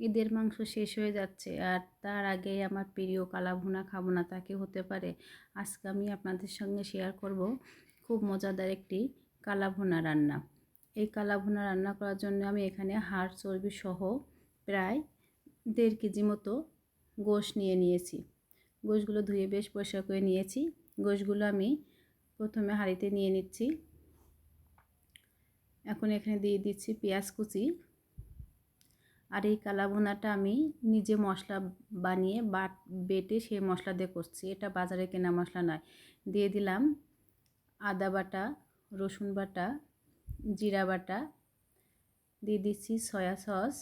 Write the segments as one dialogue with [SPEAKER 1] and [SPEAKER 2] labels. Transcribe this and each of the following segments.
[SPEAKER 1] ঈদের মাংস শেষ হয়ে যাচ্ছে। আর তার আগেই আমার প্রিয় কালা ভুনা খাব না, তাকে হতে পারে। আজকে আমি আপনাদের সঙ্গে শেয়ার করব খুব মজাদার একটি কালা ভুনা রান্না। এই কালা ভুনা রান্না করার জন্য আমি এখানে হাড় চর্বি সহ প্রায় দেড় কেজি মতো গোশ নিয়ে নিয়েছি। গোশগুলো ধুয়ে বেশ পরিষ্কার করে নিয়েছি। গোশগুলো আমি প্রথমে হাঁড়িতে নিয়ে নিচ্ছি। এখন এখানে দিয়ে দিচ্ছি পেঁয়াজ কুচি। আর এই কালাভুনাটা আমি নিজে মশলা বানিয়ে বাট বেটে সেই মশলা দিয়ে করছি এটা বাজারে কেনা মশলা নয়। দিয়ে দিলাম আদা বাটা, রসুন বাটা, জিরা বাটা, দিয়ে দিচ্ছি সয়া সস।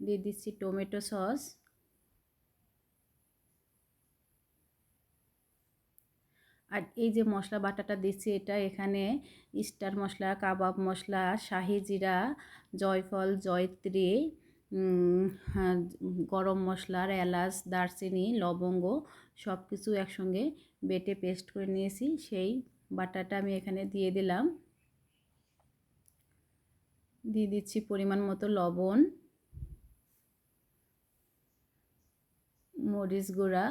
[SPEAKER 1] দিয়ে দিচ্ছি টমেটো সস। আর এই যে মশলা বাটাটা দিচ্ছি এটা এখানে স্টার মশলা কাবাব মশলা শাহি জিরা জয়ফল জয়ত্রী হ্যাঁ, গরম মশলার এলাচ দারচিনি লবঙ্গ সব কিছু একসঙ্গে বেটে পেস্ট করে নিয়েছি। সেই বাটাটা আমি এখানে দিয়ে দিলাম। দিয়ে দিচ্ছি পরিমাণ মতো লবণ মরিচ গুঁড়া।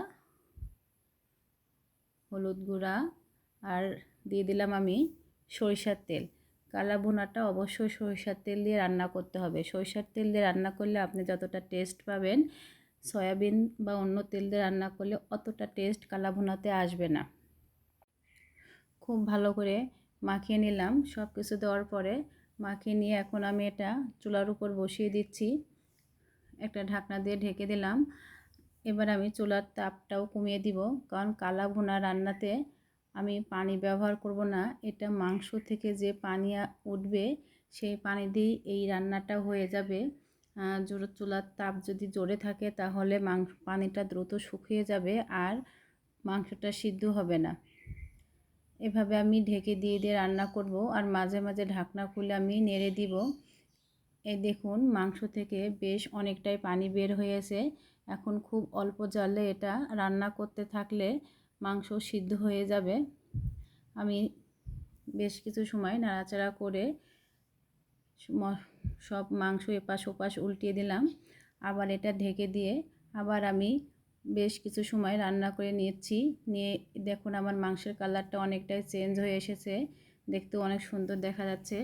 [SPEAKER 1] হলুদ গুঁড়া আর দিয়ে দিলাম আমি সরিষার তেল। কালা ভুনাটা অবশ্যই সরিষার তেল দিয়ে রান্না করতে হবে। সরিষার তেল দিয়ে রান্না করলে আপনি যতটা টেস্ট পাবেন, সয়াবিন বা অন্য তেল দিয়ে রান্না করলে অতটা টেস্ট কালা ভুনাতে আসবে না। খুব ভালো করে মাখিয়ে নিলাম। সব কিছু দেওয়ার পরে মাখিয়ে নিয়ে এখন আমি এটা চুলার উপর বসিয়ে দিচ্ছি। একটা ঢাকনা দিয়ে ঢেকে দিলাম। এবার আমি চুলার তাপটাও কমিয়ে দিব। কারণ কালা ভুনা রান্নাতে আমি পানি ব্যবহার করব না। এটা মাংস থেকে যে পানি উঠবে, সেই পানি দিয়েই এই রান্নাটা হয়ে যাবে। জোর, চুলার তাপ যদি জোরে থাকে তাহলে মাংস, পানিটা দ্রুত শুকিয়ে যাবে আর মাংসটা সিদ্ধ হবে না। এভাবে আমি ঢেকে দিয়ে দিয়ে রান্না করব আর মাঝে মাঝে ঢাকনা খুলে আমি নেড়ে দিব। এই দেখুন মাংস থেকে বেশ অনেকটাই পানি বের হয়েছে এখন খুব অল্প জালে এটা রান্না করতে থাকলে মাংস সিদ্ধ হয়ে যাবে। আমি বেশ কিছু সময় নাড়াচাড়া করে সব মাংস এপাশ ওপাশ উল্টিয়ে দিলাম। আবার এটা ঢেকে দিয়ে আবার আমি বেশ কিছু সময় রান্না করে নিয়েছি নিয়ে দেখুন আমার মাংসের কালারটা অনেকটাই চেঞ্জ হয়ে এসেছে। দেখতে অনেক সুন্দর দেখা যাচ্ছে।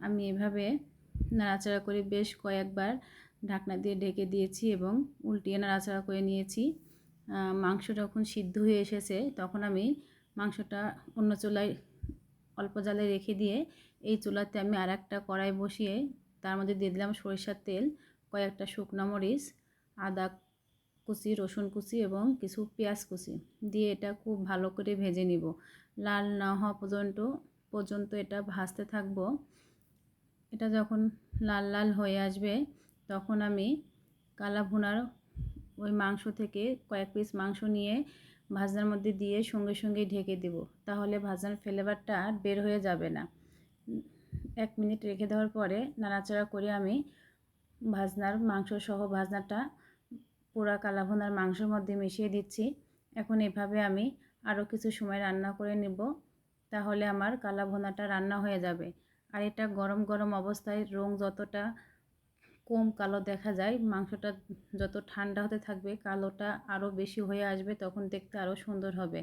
[SPEAKER 1] আমি এভাবে নাড়াচাড়া করে বেশ কয়েকবার ঢাকনা দিয়ে ঢেকে দিয়েছি এবং উল্টিয়ে নাড়াচাড়া করে নিয়েছি। মাংস যখন সিদ্ধ হয়ে এসেছে তখন আমি মাংসটা অন্য চুলায় অল্প জালে রেখে দিয়ে এই চুলাতে আমি আর একটা কড়াই বসিয়ে তার মধ্যে দিয়ে দিলাম সরিষার তেল, কয়েকটা শুকনো মরিচ, আদা কুচি, রসুন কুচি এবং কিছু পেঁয়াজ কুচি দিয়ে এটা খুব ভালো করে ভেজে নিব। লাল না হওয়া পর্যন্ত পর্যন্ত এটা ভাজতে থাকব। এটা যখন লাল লাল হয়ে আসবে তখন আমি কালা ভুনার ওই মাংস থেকে কয়েক পিস মাংস নিয়ে ভাজার মধ্যে দিয়ে সঙ্গে সঙ্গে ঢেকে দেব। তাহলে ভাজার ফ্লেভারটা বের হয়ে যাবে না। এক মিনিট রেখে দেওয়ার পরে নাড়াচাড়া করে আমি ভাজনার মাংস সহ ভাজনাটা পোড়া কালা ভুনার মাংসের মধ্যে মিশিয়ে দিচ্ছি। এখন এভাবে আমি আরও কিছু সময় রান্না করে নেব। তাহলে আমার কালা ভুনাটা রান্না হয়ে যাবে। আর এটা গরম গরম অবস্থায় রং যতটা কম কালো দেখা যায়। মাংসটা যত ঠান্ডা হতে থাকবে, কালোটা আরও বেশি হয়ে আসবে, তখন দেখতে আরও সুন্দর হবে।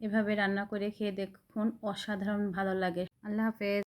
[SPEAKER 1] এভাবে রান্না করে খেয়ে দেখুন, অসাধারণ ভালো লাগে। আল্লাহ হাফেজ।